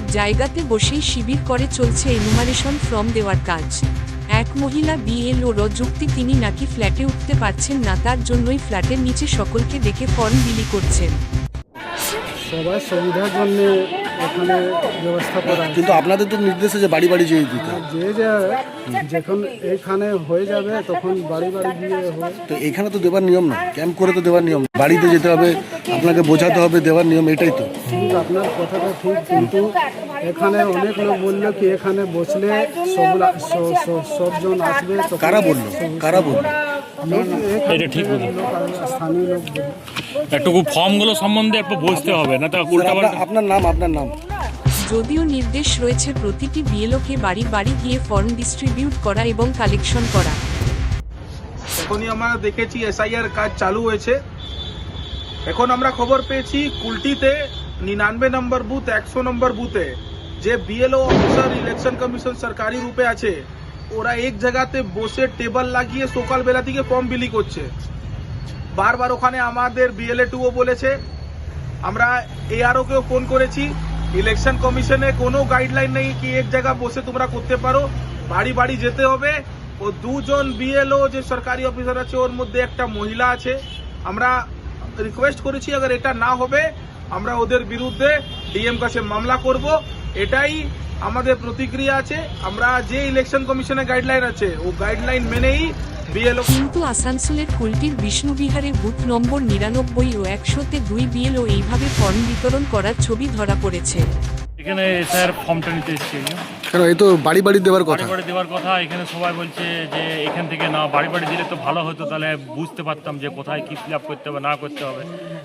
জায়গাতে বসেই শিবির করে চলছে এনুমারেশন ফর্ম দেওয়ার কাজ। এক মহিলা বিএলওর যুক্তি তিনি নাকি ফ্ল্যাটে উঠতে পারছেন না, তার জন্যই ফ্ল্যাটের নিচে সকলকে দেখে ফর্ম বিলি করছেন। সবার সুবিধার জন্য এখানে ব্যবস্থা করা কিন্তু আপনাদের তো নির্দেশ আছে বাড়ি বাড়ি যেয়ে দিতে যে যে যখন এখানে হয়ে যাবে তখন বাড়ি বাড়ি গিয়ে হয় তো এখানে তো দেওয়ার নিয়ম না ক্যাম্প করে তো দেওয়ার নিয়ম না। বাড়িতে যেতে হবে আপনাকে বোঝাতে হবে দেওয়ার নিয়ম এটাই তো কিন্তু আপনার কথাটা ঠিক কিন্তু এখানে অনেক লোক বলল কি এখানে বসলে সব স- স- সবজন আসবে তখন কারা বলল কারা বলল এটা ঠিক বলুন লোক স্থানীয় লোক বলল। একটুকু ফর্মগুলো সম্বন্ধে একটু বুঝতে হবে না তো স্যার, উল্টা আপনার- নাম আপনার নাম। যদিও নির্দেশ রয়েছে প্রতিটি বিএলওকে বাড়ি বাড়ি গিয়ে ফর্ম ডিস্ট্রিবিউট করা এবং কালেকশন করা। এখনই আমরা দেখেছি এসআইআর কাজ চালু হয়েছে। এখন আমরা খবর পেয়েছি কুলটিতে নিনানবে নম্বর বুথ একশো নম্বর বুথে যে বিএলও অফিসার ইলেকশন কমিশন সরকারি রূপে আছে ওরা এক জায়গাতে বসে টেবিল লাগিয়ে সকালবেলা থেকে ফর্ম বিলি করছে। বারবার ওখানে আমাদের বিএলএ টুও বলেছে। আমরা এআরও কেও ফোন করেছি। ইলেকশন কমিশনে কোনো গাইডলাইন নেই কি এক জায়গা বসে তোমরা করতে পারো। বাড়ি বাড়ি যেতে হবে। ও দুজন বিএলও যে সরকারি অফিসার আছে, ওর মধ্যে একটা মহিলা আছে। আমরা রিকোয়েস্ট করেছি আবার এটা না হবে, আমরা ওদের বিরুদ্ধে ডিএম কাছে মামলা করব। এটাই আমাদের প্রতিক্রিয়া আছে। আমরা যে ইলেকশন কমিশনের গাইডলাইন আছে, ও গাইডলাইন মেনেই কিন্তু আসানসোলের কুলটির বিষ্ণুবিহারে বুথ নম্বর নিরানব্বই ও একশোতে দুই বিএলও এইভাবে ফর্ম বিতরণ করার ছবি ধরা পড়েছে। এখানে স্যার ফর্মটা নিতে এসেছি কেন এই তো বাড়ি বাড়ি দেওয়ার কথা? বাড়ি দেওয়ার কথা এখানে সবাই বলছে যে এখান থেকে না বাড়ি বাড়ি দিলে তো ভালো হতো তাহলে বুঝতে পারতাম যে কোথায় কি ফিল আপ করতে হবে না করতে হবে।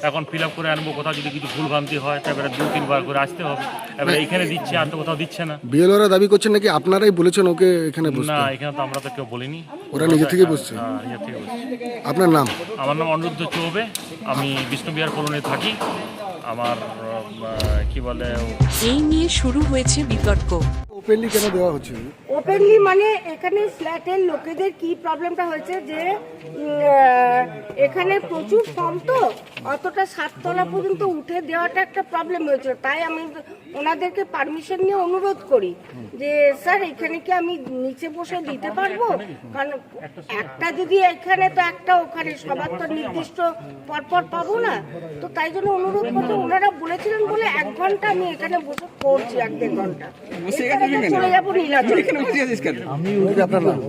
এখন ফিল আপ করে আনব কোথাও যদি কিছু ভুলভ্রান্তি হয় তারপরে দু তিনবার করে আসতে হবে। এবারে এখানে দিচ্ছে আর তো কোথাও দিচ্ছে না। বিএলওরা দাবি করছেন নাকি আপনারাই বলেছেন ওকে এখানে বসতে? না এখানে তো আমরা তো কেউ বলিনি। ওরা নিজে থেকে বসছে? হ্যাঁ থেকে বলছি আপনার নাম? আমার নাম অনিরুদ্ধ চৌবে আমি বিষ্ণুবিহার কলোনি থাকি। আমার কি বলে এই নিয়ে শুরু হয়েছে বিতর্ক। ওপেনলি কেন দেওয়া হচ্ছে? ওপেনলি মানে এখানে ফ্ল্যাটের লোকেদের কি প্রবলেমটা হয়েছে যে এখানে প্রচুর ফর্ম তো অতটা সাততলা পর্যন্ত উঠে দেওয়াটা একটা প্রবলেম হয়েছিল তাই আমি ওনাদেরকে পারমিশন নিয়ে অনুরোধ করি যে স্যার এখানে কি আমি নিচে বসে দিতে পারব? কারণ একটা যদি এখানে তো একটা ওখানে সবার তো নির্দিষ্ট পরপর পাবো না। তো তাই জন্য অনুরোধ করতে ওনারা বলেছিলেন বলে এক ঘণ্টা আমি এখানে বসে করছি এক দেড় ঘণ্টা। এখানে চলে যাব নীলাচল আপনার নাম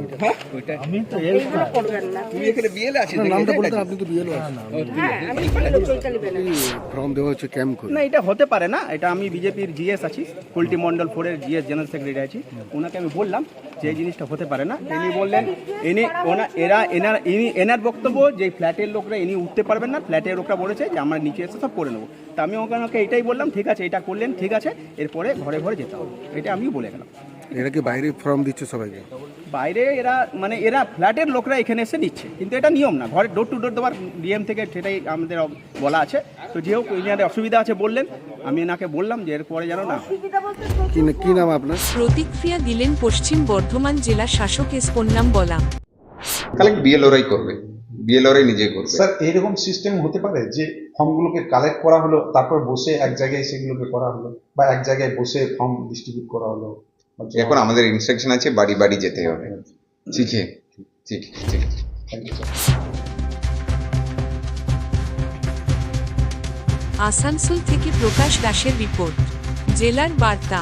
এইগুলো করবেন না। আপনার নামটা বলতে আপনি তো বিএলও আছেন। হ্যাঁ আমি ফর্ম দেওয়া হচ্ছে ক্যাম্প করে। না এটা হতে পারে না এটা আমি বিজেপির জিএস আছি কুলটি মন্ডল ফোরের জিএস জেনারেল সেক্রেটারি আছি। ওনাকে আমি বললাম যে জিনিসটা হতে পারে না, ইনি বললেন, ইনি ওনা, এরা, এনার, ইনি, এনার বক্তব্য, যে ফ্ল্যাটের লোকরা ইনি উঠতে পারবেন না, ফ্ল্যাটের লোকরা বলেছে যে আমরা নিচে এসে সব করে নেব। তা আমি ওখানে এটাই বললাম, ঠিক আছে, এটা করলেন, ঠিক আছে, এরপরে ঘরে ঘরে যেতে হবে। এটা আমিও বলে গেলাম। এরা কি বাইরে ফর্ম দিচ্ছে সবাইকে? বাইরে এরা মানে এরা ফ্ল্যাটের লোকরা এখানে এসে নিচ্ছে। কিন্তু এটা নিয়ম না। ঘরে ডোর টু ডোর দেওয়ার ডিএম থেকে সেটাই আমাদের বলা আছে। তো যেহেতু ইনাদের অসুবিধা আছে বললেন আমি এনাকে বললাম যে এরপরে যেন না কি নাম আপনার? প্রতিক্রিয়া দিলেন পশ্চিম বর্ধমান জেলা শাসক এস পন্নাম বলা কালেক্ট বিএলওরাই করবে। বিএলওরাই নিজে করবে। স্যার এইরকম সিস্টেম হতে পারে যে ফর্মগুলোকে কালেক্ট করা হলো তারপর বসে এক জায়গায় সেগুলোকে করা হলো বা এক জায়গায় বসে ফর্ম ডিস্ট্রিবিউট করা হলো? এখন আমাদের ইনস্ট্রাকশন আছে বাড়ি বাড়ি যেতে হবে। ঠিক আছে? ঠিক ঠিক sir. আসানসোল থেকে প্রকাশ দাসের রিপোর্ট। জেলার বার্তা।